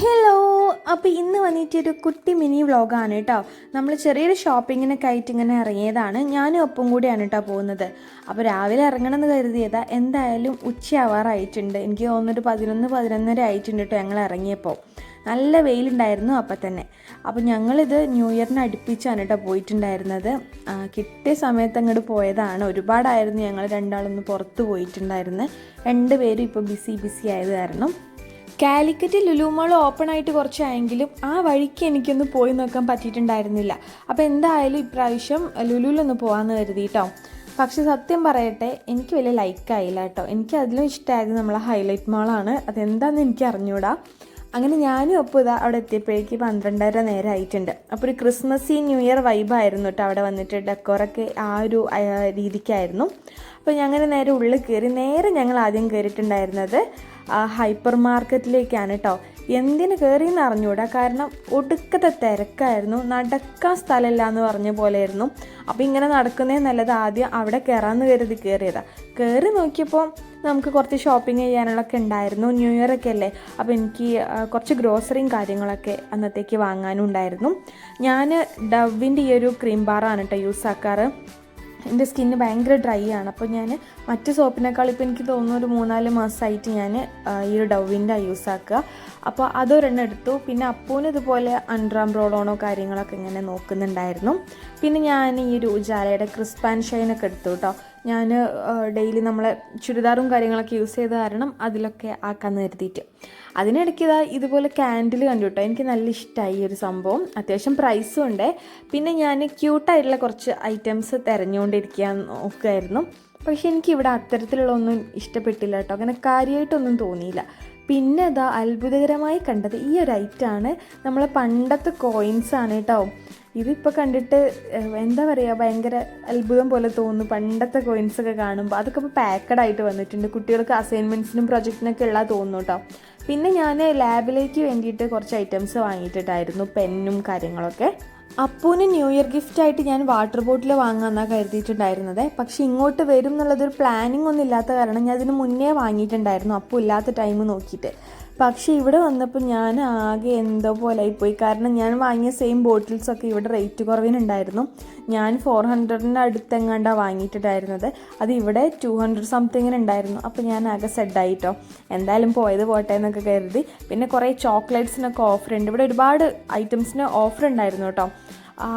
Hello അപ്പോൾ ഇന്ന് വന്നിട്ട് ഒരു കുട്ടി മിനി വ്ളോഗാണ് കേട്ടോ. നമ്മൾ ചെറിയൊരു ഷോപ്പിങ്ങിനൊക്കെ ആയിട്ട് ഇങ്ങനെ ഇറങ്ങിയതാണ്. ഞാനും ഒപ്പം കൂടിയാണ് കേട്ടോ പോകുന്നത്. അപ്പോൾ രാവിലെ ഇറങ്ങണം എന്ന് കരുതിയതാ എന്തായാലും ഉച്ചയാവാറായിട്ടുണ്ട്. എനിക്ക് തോന്നുന്നൊരു പതിനൊന്ന് പതിനൊന്നര ആയിട്ടുണ്ട് കേട്ടോ ഞങ്ങൾ ഇറങ്ങിയപ്പോൾ നല്ല വെയിലുണ്ടായിരുന്നു അപ്പം തന്നെ. അപ്പോൾ ഞങ്ങളിത് ന്യൂ ഇയറിന് അടുപ്പിച്ചാണ് കേട്ടോ പോയിട്ടുണ്ടായിരുന്നത്. കിട്ടിയ സമയത്ത് അങ്ങോട്ട് പോയതാണ്. ഒരുപാടായിരുന്നു ഞങ്ങൾ രണ്ടാളൊന്ന് പുറത്ത് പോയിട്ടുണ്ടായിരുന്നത് രണ്ടുപേരും ഇപ്പോൾ ബിസി ബിസി ആയത് കാരണം. കാലിക്കറ്റ് ലുലു മാൾ ഓപ്പൺ ആയിട്ട് കുറച്ചായെങ്കിലും ആ വഴിക്ക് എനിക്കൊന്ന് പോയി നോക്കാൻ പറ്റിയിട്ടുണ്ടായിരുന്നില്ല. അപ്പോൾ എന്തായാലും ഇപ്രാവശ്യം ലുലുവിലൊന്ന് പോകാമെന്ന് കരുതി കേട്ടോ പക്ഷെ സത്യം പറയട്ടെ എനിക്ക് വലിയ ലൈക്കായില്ല കേട്ടോ എനിക്ക് അതിലും ഇഷ്ടമായത് നമ്മളെ ഹൈലൈറ്റ് മോളാണ് അതെന്താണെന്ന് എനിക്ക് അറിഞ്ഞൂടാ. അങ്ങനെ ഞാനും ഒപ്പം ഇതാ അവിടെ എത്തിയപ്പോഴേക്ക് പന്ത്രണ്ടര നേരം ആയിട്ടുണ്ട്. അപ്പോൾ ഒരു ക്രിസ്മസ് ന്യൂ ഇയർ വൈബായിരുന്നു കേട്ടോ അവിടെ വന്നിട്ട്. ഡെക്കോറൊക്കെ ആ ഒരു രീതിക്കായിരുന്നു. അപ്പോൾ ഞങ്ങൾ നേരെ ഉള്ളിൽ കയറി നേരെ ഞങ്ങൾ ആദ്യം കയറിയിട്ടുണ്ടായിരുന്നത് ഹൈപ്പർ മാർക്കറ്റിലേക്കാണ് കേട്ടോ എന്തിന് കയറിയെന്ന് അറിഞ്ഞൂടാ കാരണം ഒടുക്കത്തെ തിരക്കായിരുന്നു നടക്കാൻ സ്ഥലമില്ല എന്ന് പറഞ്ഞ പോലെയായിരുന്നു. അപ്പോൾ ഇങ്ങനെ നടക്കുന്നേ നല്ലത് ആദ്യം അവിടെ കയറാമെന്ന് കരുതി കയറിയതാണ് കയറി നോക്കിയപ്പോൾ നമുക്ക് കുറച്ച് ഷോപ്പിംഗ് ചെയ്യാനുള്ളൊക്കെ ഉണ്ടായിരുന്നു ന്യൂ ഇയർ ഒക്കെ അല്ലേ? അപ്പോൾ എനിക്ക് കുറച്ച് ഗ്രോസറിയും കാര്യങ്ങളൊക്കെ അന്നത്തേക്ക് വാങ്ങാനും ഉണ്ടായിരുന്നു ഞാൻ ഡവിന്റെ ഈ ഒരു ക്രീം ബാറാണ് കേട്ടോ യൂസ് ആക്കാറ്. എന്റെ സ്കിന്ന് ഭയങ്കര ഡ്രൈ ആണ്. അപ്പോൾ ഞാൻ മറ്റ് സോപ്പിനേക്കാൾ ഇപ്പോൾ എനിക്ക് തോന്നുന്നു ഒരു മൂന്നാൽ മാസമായിട്ട് ഞാൻ ഈ ഒരു ഡവിന്റെ യൂസ് ആക്കുക. അപ്പോൾ അതൊരെണ്ണം എടുത്തു. പിന്നെ അപ്പൂന് ഇതുപോലെ അൺഡ്രാം റോളോണോ കാര്യങ്ങളൊക്കെ ഇങ്ങനെ നോക്കുന്നുണ്ടായിരുന്നു. പിന്നെ ഞാൻ ഈ ഒരു ഉജാലയുടെ ക്രിസ്പ് ആൻഡ് ഷൈനൊക്കെ എടുത്തു കേട്ടോ. ഞാൻ ഡെയിലി നമ്മളെ ചുരിദാറും കാര്യങ്ങളൊക്കെ യൂസ് ചെയ്ത കാരണം അതിലൊക്കെ ആക്കാമെന്ന് കരുതിയിട്ട് അതിനിടയ്ക്ക് ഇതാ ഇതുപോലെ ക്യാൻഡിൽ കണ്ടു കേട്ടോ എനിക്ക് നല്ല ഇഷ്ടമായി ഒരു സംഭവം. അത്യാവശ്യം പ്രൈസും ഉണ്ട്. പിന്നെ ഞാൻ ക്യൂട്ടായിട്ടുള്ള കുറച്ച് ഐറ്റംസ് തിരഞ്ഞുകൊണ്ടിരിക്കാൻ പക്ഷെ എനിക്ക് ഇവിടെ അത്തരത്തിലുള്ള ഒന്നും ഇഷ്ടപ്പെട്ടില്ല കേട്ടോ അങ്ങനെ കാര്യമായിട്ടൊന്നും തോന്നിയില്ല. പിന്നെ അതാ അത്ഭുതകരമായി കണ്ടത് ഈ ഒരു ഐറ്റാണ് നമ്മളെ പണ്ടത്തെ കോയിൻസ് ആണ് കേട്ടോ ഇതിപ്പോൾ കണ്ടിട്ട് എന്താ പറയുക ഭയങ്കര അത്ഭുതം പോലെ തോന്നുന്നു. പണ്ടത്തെ കോയിൻസ് ഒക്കെ കാണുമ്പോൾ അതൊക്കെ ഇപ്പോൾ പാക്കഡ് ആയിട്ട് വന്നിട്ടുണ്ട്. കുട്ടികൾക്ക് അസൈൻമെന്റ്സിനും പ്രൊജക്റ്റിനൊക്കെ ഉള്ള തോന്നുന്നു കേട്ടോ പിന്നെ ഞാൻ ലാബിലേക്ക് വേണ്ടിയിട്ട് കുറച്ച് ഐറ്റംസ് വാങ്ങിയിട്ടുണ്ടായിരുന്നു പെന്നും കാര്യങ്ങളൊക്കെ. അപ്പൂന് ന്യൂ ഇയർ ഗിഫ്റ്റ് ആയിട്ട് ഞാൻ വാട്ടർ ബോട്ടിൽ വാങ്ങാമെന്നാണ് കരുതിയിട്ടുണ്ടായിരുന്നത്. പക്ഷെ ഇങ്ങോട്ട് വരും എന്നുള്ളതൊരു പ്ലാനിങ് ഒന്നും ഇല്ലാത്ത കാരണം ഞാൻ അതിന് മുന്നേ വാങ്ങിയിട്ടുണ്ടായിരുന്നു. അപ്പൂ ഇല്ലാത്ത ടൈം നോക്കിയിട്ട്. പക്ഷെ ഇവിടെ വന്നപ്പോൾ ഞാൻ ആകെ എന്തോ പോലെ ആയിപ്പോയി. കാരണം ഞാൻ വാങ്ങിയ സെയിം ബോട്ടിൽസൊക്കെ ഇവിടെ റേറ്റ് കുറവിനുണ്ടായിരുന്നു. ഞാൻ ഫോർ ഹൺഡ്രഡിന്റെ അടുത്തെങ്ങാണ്ടാണ് വാങ്ങിയിട്ടുണ്ടായിരുന്നത്. അത് ഇവിടെ ടു ഹൺഡ്രഡ് സംതിങ്ങിന് ഉണ്ടായിരുന്നു. അപ്പോൾ ഞാൻ ആകെ സെഡായിട്ടോ എന്തായാലും പോയത് പോട്ടെ എന്നൊക്കെ കരുതി. പിന്നെ കുറേ ചോക്ലേറ്റ്സിനൊക്കെ ഓഫർ ഉണ്ട്. ഇവിടെ ഒരുപാട് ഐറ്റംസിന് ഓഫർ ഉണ്ടായിരുന്നു കേട്ടോ.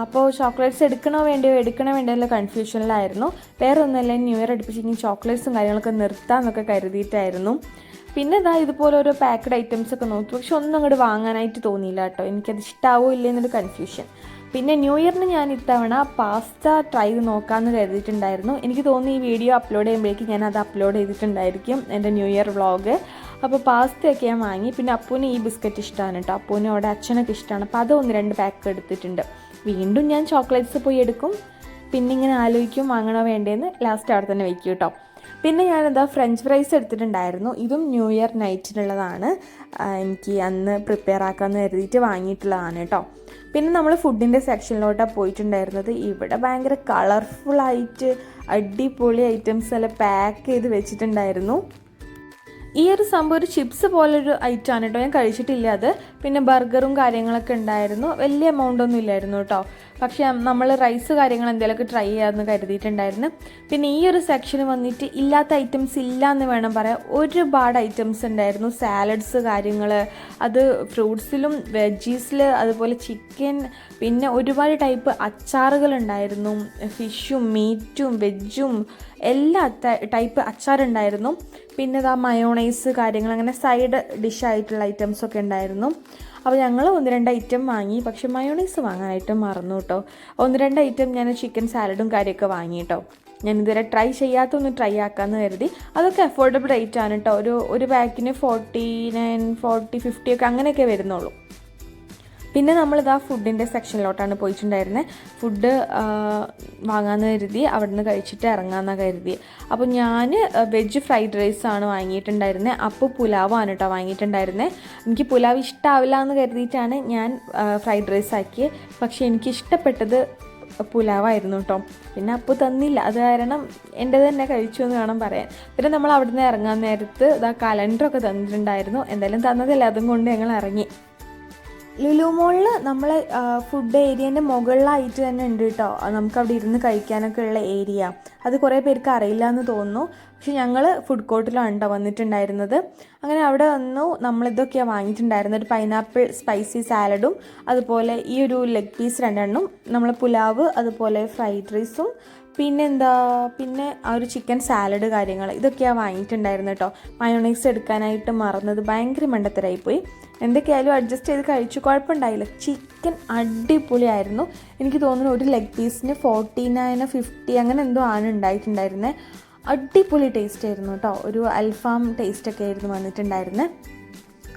അപ്പോൾ ചോക്ലേറ്റ്സ് എടുക്കണോ വേണ്ടിയോ എടുക്കണോ വേണ്ടിയോ കൺഫ്യൂഷനിലായിരുന്നു വേറെ ഒന്നുമല്ല ന്യൂ ഇയർ അടുപ്പിച്ച് ഇനി ചോക്ലേറ്റ്സും കാര്യങ്ങളൊക്കെ നിർത്താമെന്നൊക്കെ കരുതിയിട്ടായിരുന്നു. പിന്നെ ഇതാ ഇതുപോലെ ഓരോ പാക്കഡ് ഐറ്റംസ് ഒക്കെ നോക്കി. പക്ഷെ ഒന്നും അങ്ങോട്ട് വാങ്ങാനായിട്ട് തോന്നിയില്ല കേട്ടോ. എനിക്കത് ഇല്ലേ എന്നൊരു കൺഫ്യൂഷൻ പിന്നെ ന്യൂ ഇയറിന് ഞാൻ ഇത്തവണ പാസ്ത ട്രൈ ചെയ്ത് നോക്കാമെന്ന് കരുതിയിട്ടുണ്ടായിരുന്നു. എനിക്ക് തോന്നുന്നു ഈ വീഡിയോ അപ്ലോഡ് ചെയ്യുമ്പോഴേക്കും ഞാൻ അത് അപ്ലോഡ് ചെയ്തിട്ടുണ്ടായിരിക്കും എന്റെ ന്യൂ ഇയർ വ്ളോഗ് അപ്പോൾ പാസ്തയൊക്കെ ഞാൻ വാങ്ങി. പിന്നെ അപ്പൂന് ഈ ബിസ്ക്കറ്റ് ഇഷ്ടമാണ് കേട്ടോ. അപ്പൂന് അവിടെ അച്ഛനൊക്കെ ഇഷ്ടമാണ് അപ്പോൾ അത് ഒന്ന് രണ്ട് പാക്ക് എടുത്തിട്ടുണ്ട്. വീണ്ടും ഞാൻ ചോക്ലേറ്റ്സ് പോയി എടുക്കും. പിന്നെ ഇങ്ങനെ ആലോചിക്കും വാങ്ങണോ വേണ്ടേന്ന്. ലാസ്റ്റ് അവിടെ തന്നെ വയ്ക്കും കേട്ടോ. പിന്നെ ഞാനെന്താ ഫ്രഞ്ച് ഫ്രൈസ് എടുത്തിട്ടുണ്ടായിരുന്നു. ഇതും ന്യൂ ഇയർ നൈറ്റിനുള്ളതാണ് എനിക്ക് അന്ന് പ്രിപ്പയർ ആക്കാമെന്ന് കരുതിയിട്ട് വാങ്ങിയിട്ടുള്ളതാണ് കേട്ടോ പിന്നെ നമ്മൾ ഫുഡിന്റെ സെക്ഷനിലോട്ടാണ് പോയിട്ടുണ്ടായിരുന്നത്. ഇവിടെ ഭയങ്കര കളർഫുള്ളായിട്ട് അടിപൊളി ഐറ്റംസ് എല്ലാം പാക്ക് ചെയ്ത് വെച്ചിട്ടുണ്ടായിരുന്നു. ഈ ഒരു സംഭവം ഒരു ചിപ്സ് പോലൊരു ഐറ്റമാണ് കേട്ടോ ഞാൻ കഴിച്ചിട്ടില്ല അത്. പിന്നെ ബർഗറും കാര്യങ്ങളൊക്കെ ഉണ്ടായിരുന്നു. വലിയ എമൗണ്ട് ഒന്നും ഇല്ലായിരുന്നു കേട്ടോ. പക്ഷേ നമ്മൾ റൈസ് കാര്യങ്ങൾ എന്തെങ്കിലുമൊക്കെ ട്രൈ ചെയ്യാമെന്ന് കരുതിയിട്ടുണ്ടായിരുന്നു. പിന്നെ ഈ ഒരു സെക്ഷൻ വന്നിട്ട് ഇല്ലാത്ത ഐറ്റംസ് ഇല്ല എന്ന് വേണം പറയാം ഒരുപാട് ഐറ്റംസ് ഉണ്ടായിരുന്നു. സാലഡ്സ് കാര്യങ്ങൾ അത് ഫ്രൂട്ട്സിലും വെജീസിൽ അതുപോലെ ചിക്കൻ പിന്നെ ഒരുപാട് ടൈപ്പ് അച്ചാറുകളുണ്ടായിരുന്നു ഫിഷും മീറ്റും വെജും എല്ലാ ടൈപ്പ് അച്ചാറുണ്ടായിരുന്നു പിന്നെ ഇതാ മയോണൈസ് കാര്യങ്ങൾ അങ്ങനെ സൈഡ് ഡിഷായിട്ടുള്ള ഐറ്റംസ് ഒക്കെ ഉണ്ടായിരുന്നു. അപ്പോൾ ഞങ്ങൾ ഒന്ന് രണ്ട് ഐറ്റം വാങ്ങി പക്ഷെ മയോണൈസ് വാങ്ങാനായിട്ട് മറന്നു കേട്ടോ ഒന്ന് രണ്ട് ഐറ്റം ഞാൻ ചിക്കൻ സാലഡും കാര്യമൊക്കെ വാങ്ങി കേട്ടോ ഞാൻ ഇതുവരെ ട്രൈ ചെയ്യാത്തൊന്ന് ട്രൈ ആക്കാമെന്ന് കരുതി. അതൊക്കെ അഫോർഡബിൾ റേറ്റ് ആണ് കേട്ടോ ഒരു ഒരു പാക്കിന് ഫോർട്ടി നയൻ ഫോർട്ടി ഫിഫ്റ്റി ഒക്കെ അങ്ങനെയൊക്കെ വരുന്നുള്ളൂ. പിന്നെ നമ്മളിത് ആ ഫുഡിന്റെ സെക്ഷനിലോട്ടാണ് പോയിട്ടുണ്ടായിരുന്നത് ഫുഡ് വാങ്ങാമെന്ന് കരുതി അവിടെ നിന്ന് കഴിച്ചിട്ട് ഇറങ്ങാമെന്നാണ് കരുതി. അപ്പോൾ ഞാൻ വെജ് ഫ്രൈഡ് റൈസ് ആണ് വാങ്ങിയിട്ടുണ്ടായിരുന്നത് അപ്പോൾ പുലാവാണ് കേട്ടോ വാങ്ങിയിട്ടുണ്ടായിരുന്നത് എനിക്ക് പുലാവ് ഇഷ്ടമാവില്ല എന്ന് കരുതിയിട്ടാണ് ഞാൻ ഫ്രൈഡ് റൈസ് ആക്കിയത് പക്ഷേ എനിക്ക് ഇഷ്ടപ്പെട്ടത് പുലാവായിരുന്നു കേട്ടോ പിന്നെ അപ്പു തന്നില്ല. അത് കാരണം എന്റെ തന്നെ കഴിച്ചു എന്ന് വേണം പറയാൻ. പിന്നെ നമ്മൾ അവിടെ നിന്ന് ഇറങ്ങാൻ നേരത്ത് ഇതാ കലണ്ടറൊക്കെ തന്നിട്ടുണ്ടായിരുന്നു. എന്തായാലും തന്നതല്ല. അതും കൊണ്ട് ഞങ്ങൾ ഇറങ്ങി. ലുലു മോളിൽ നമ്മൾ ഫുഡ് ഏരിയേന്റെ മുകളിലായിട്ട് തന്നെ ഉണ്ട് കേട്ടോ നമുക്ക് അവിടെ ഇരുന്ന് കഴിക്കാനൊക്കെ ഉള്ള ഏരിയ അത് കുറേ പേർക്ക് അറിയില്ല എന്ന് തോന്നുന്നു. പക്ഷെ ഞങ്ങൾ ഫുഡ് കോർട്ടിലാണ് കേട്ടോ വന്നിട്ടുണ്ടായിരുന്നത്. അങ്ങനെ അവിടെ വന്നു നമ്മളിതൊക്കെയാണ് വാങ്ങിയിട്ടുണ്ടായിരുന്നത്. ഒരു പൈനാപ്പിൾ സ്പൈസി സാലഡും അതുപോലെ ഈ ഒരു ലെഗ് പീസ് രണ്ടെണ്ണം നമ്മൾ പുലാവ് അതുപോലെ ഫ്രൈഡ് റൈസും പിന്നെ എന്താ പിന്നെ ആ ഒരു ചിക്കൻ സാലഡ് കാര്യങ്ങൾ ഇതൊക്കെയാണ് വാങ്ങിയിട്ടുണ്ടായിരുന്നു കേട്ടോ മയോണൈസ് എടുക്കാനായിട്ട് മറന്നത് ഭയങ്കര മണ്ടത്തരായിപ്പോയി എന്തൊക്കെയായാലും അഡ്ജസ്റ്റ് ചെയ്ത് കഴിച്ചു. കുഴപ്പമുണ്ടായില്ല. ചിക്കൻ അടിപൊളിയായിരുന്നു. എനിക്ക് തോന്നുന്നു ഒരു ലെഗ് പീസിന് ഫോർട്ടി നയൻ ഫിഫ്റ്റി അങ്ങനെ എന്തോ ആണ് ഉണ്ടായിട്ടുണ്ടായിരുന്നത് അടിപൊളി ടേസ്റ്റ് ആയിരുന്നു കേട്ടോ ഒരു അൽഫാം ടേസ്റ്റ് ഒക്കെ ആയിരുന്നു വന്നിട്ടുണ്ടായിരുന്നത്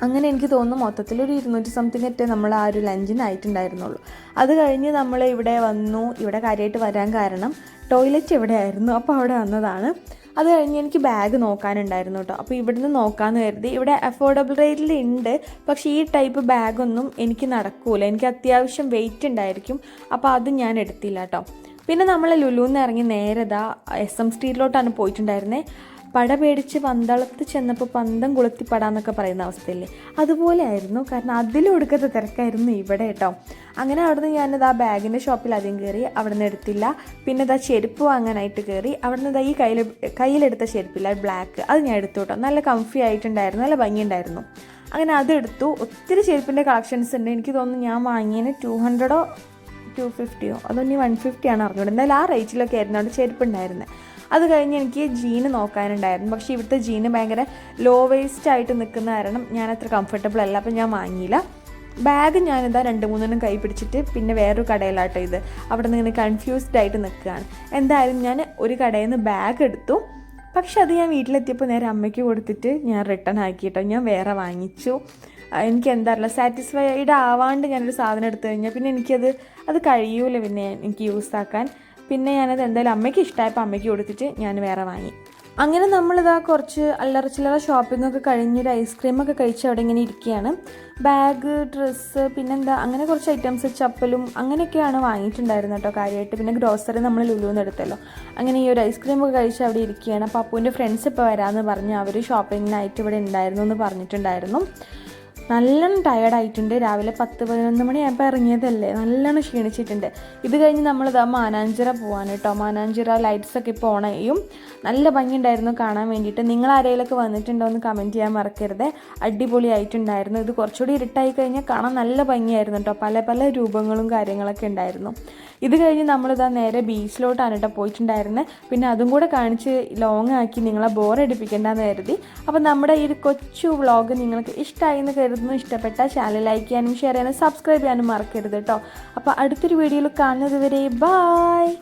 അങ്ങനെ എനിക്ക് തോന്നുന്നു മൊത്തത്തിൽ ഒരു ഇരുന്നൂറ്റി സംതിങ് ഒറ്റേ നമ്മൾ ആ ഒരു ലഞ്ചിനായിട്ടുണ്ടായിരുന്നുള്ളൂ അത് കഴിഞ്ഞ് നമ്മൾ ഇവിടെ വന്നു. ഇവിടെ കാര്യമായിട്ട് വരാൻ കാരണം ടോയ്ലറ്റ് ഇവിടെ ആയിരുന്നു അപ്പോൾ അവിടെ വന്നതാണ്. അത് കഴിഞ്ഞ് എനിക്ക് ബാഗ് നോക്കാനുണ്ടായിരുന്നു കേട്ടോ അപ്പോൾ ഇവിടുന്ന് നോക്കാമെന്ന് കരുതി. ഇവിടെ അഫോർഡബിൾ റേറ്റിൽ ഉണ്ട് പക്ഷേ ഈ ടൈപ്പ് ബാഗൊന്നും എനിക്ക് നടക്കൂല. എനിക്ക് അത്യാവശ്യം വെയിറ്റ് ഉണ്ടായിരിക്കും. അപ്പോൾ അത് ഞാൻ എടുത്തില്ല കേട്ടോ പിന്നെ നമ്മൾ ലുലുന്ന് ഇറങ്ങി നേരെ ദാ എസ് എം സ്ട്രീറ്റിലോട്ടാണ് പോയിട്ടുണ്ടായിരുന്നത് പട പേടിച്ച് പന്തളത്ത് ചെന്നപ്പോൾ പന്തം കൊളുത്തി പറയുന്ന അവസ്ഥയില്ലേ? അതുപോലെ ആയിരുന്നു. കാരണം അതിലൊടുക്കത്തെ തിരക്കായിരുന്നു ഇവിടെ കേട്ടോ അങ്ങനെ അവിടുന്ന് ഞാനിത് ആ ബാഗിന്റെ ഷോപ്പിൽ ആദ്യം കയറി അവിടെ നിന്ന് എടുത്തില്ല. പിന്നെ ഇതാ ചെരുപ്പ് വാങ്ങാനായിട്ട് കയറി അവിടെ നിന്ന് ഈ കയ്യിൽ കയ്യിലെടുത്ത ചെരുപ്പില്ല ബ്ലാക്ക് അത് ഞാൻ എടുത്തു കേട്ടോ നല്ല കംഫി ആയിട്ടുണ്ടായിരുന്നു നല്ല ഭംഗിയുണ്ടായിരുന്നു. അങ്ങനെ അതെടുത്തു ഒത്തിരി ചെരുപ്പിന്റെ കളക്ഷൻസ് ഉണ്ട്. എനിക്ക് തോന്നുന്നു ഞാൻ വാങ്ങിയതിന് ടു ഹൺഡ്രഡോ ടു ഫിഫ്റ്റിയോ അതോ ഇനി വൺ ഫിഫ്റ്റിയാണ് അറിഞ്ഞൂടെ. എന്തായാലും ആ റേറ്റിലൊക്കെ ആയിരുന്നു അവിടെ ചെരുപ്പുണ്ടായിരുന്നത് അത് കഴിഞ്ഞ് എനിക്ക് ജീന് നോക്കാനുണ്ടായിരുന്നു. പക്ഷേ ഇവിടുത്തെ ജീന് ഭയങ്കര ലോ വേസ്റ്റ് ആയിട്ട് നിൽക്കുന്ന കാരണം ഞാൻ അത്ര കംഫർട്ടബിൾ അല്ല. അപ്പം ഞാൻ വാങ്ങിയില്ല. ബാഗ് ഞാനിതാ രണ്ട് മൂന്നെണ്ണം കൈ പിടിച്ചിട്ട് പിന്നെ വേറൊരു കടയിലാട്ടോ ഇത്. അവിടെ നിന്ന് ഇങ്ങനെ കൺഫ്യൂസ്ഡ് ആയിട്ട് നിൽക്കുകയാണ്. എന്തായാലും ഞാൻ ഒരു കടയിൽ നിന്ന് ബാഗ് എടുത്തു. പക്ഷെ അത് ഞാൻ വീട്ടിലെത്തിയപ്പോൾ നേരെ അമ്മയ്ക്ക് കൊടുത്തിട്ട് ഞാൻ റിട്ടേൺ ആക്കിയിട്ടോ. ഞാൻ വേറെ വാങ്ങിച്ചു. എനിക്ക് എന്താ അറിയില്ല. സാറ്റിസ്ഫൈഡ് ആവാണ്ട് ഞാനൊരു സാധനം എടുത്തു കഴിഞ്ഞാൽ പിന്നെ എനിക്കത് അത് കഴിയൂല പിന്നെ എനിക്ക് യൂസ് ആക്കാൻ. പിന്നെ ഞാനത് എന്തായാലും അമ്മയ്ക്ക് ഇഷ്ടമായപ്പോൾ അമ്മയ്ക്ക് കൊടുത്തിട്ട് ഞാൻ വേറെ വാങ്ങി. അങ്ങനെ നമ്മളിതാ കുറച്ച് അല്ലറ ചില്ലറ ഷോപ്പിംഗ് ഒക്കെ കഴിഞ്ഞൊരു ഐസ്ക്രീമൊക്കെ കഴിച്ച് അവിടെ ഇങ്ങനെ ഇരിക്കുകയാണ്. ബാഗ് ഡ്രസ്സ് പിന്നെന്താ അങ്ങനെ കുറച്ച് ഐറ്റംസ് ചപ്പലും അങ്ങനെയൊക്കെയാണ് വാങ്ങിയിട്ടുണ്ടായിരുന്നത് കേട്ടോ കാര്യമായിട്ട്. പിന്നെ ഗ്രോസറി നമ്മൾ ലുലുന്ന് എടുത്തല്ലോ. അങ്ങനെ ഈ ഒരു ഐസ്ക്രീമൊക്കെ കഴിച്ച് അവിടെ ഇരിക്കുകയാണ്. അപ്പോൾ അപ്പൂന്റെ ഫ്രണ്ട്സ് ഇപ്പോൾ വരാമെന്ന് പറഞ്ഞ് അവർ ഷോപ്പിങ്ങിനായിട്ട് ഇവിടെ ഉണ്ടായിരുന്നു എന്ന് പറഞ്ഞിട്ടുണ്ടായിരുന്നു. നല്ലോണം ടയർഡായിട്ടുണ്ട് രാവിലെ പത്ത് പതിനൊന്ന് മണിയായപ്പോൾ ഇറങ്ങിയതല്ലേ? നല്ലോണം ക്ഷീണിച്ചിട്ടുണ്ട്. ഇത് കഴിഞ്ഞ് നമ്മളിതാ മാനാഞ്ചിറ പോവാൻ കേട്ടോ. മാനാഞ്ചിറ ലൈറ്റ്സൊക്കെ ഇപ്പോൾ ഓൺ ചെയ്യും. നല്ല ഭംഗിയുണ്ടായിരുന്നു കാണാൻ വേണ്ടിയിട്ട്. നിങ്ങൾ ആരെങ്കിലൊക്കെ വന്നിട്ടുണ്ടോ എന്ന് കമന്റ് ചെയ്യാൻ മറക്കരുത്. അടിപൊളിയായിട്ടുണ്ടായിരുന്നു. ഇത് കുറച്ചുകൂടി ഇരുട്ടായി കഴിഞ്ഞാൽ കാണാൻ നല്ല ഭംഗിയായിരുന്നു കേട്ടോ പല പല രൂപങ്ങളും കാര്യങ്ങളൊക്കെ ഉണ്ടായിരുന്നു. ഇത് കഴിഞ്ഞ് നമ്മളിതാ നേരെ ബീച്ചിലോട്ടാണ് കേട്ടോ പോയിട്ടുണ്ടായിരുന്നത് പിന്നെ അതും കൂടെ കാണിച്ച് ലോങ് ആക്കി നിങ്ങളെ ബോറടിപ്പിക്കേണ്ടെന്ന് കരുതി. അപ്പോൾ നമ്മുടെ ഈ ഒരു കൊച്ചു വ്ളോഗ് നിങ്ങൾക്ക് ഇഷ്ടമായി എന്ന് കരുതുന്നു. ഇഷ്ടപ്പെട്ട ചാനൽ ലൈക്ക് ചെയ്യാനും ഷെയർ ചെയ്യാനും സബ്സ്ക്രൈബ് ചെയ്യാനും മറക്കരുത് കേട്ടോ അപ്പോൾ അടുത്തൊരു വീഡിയോയിൽ കാണുന്നത് വരെ ബായ്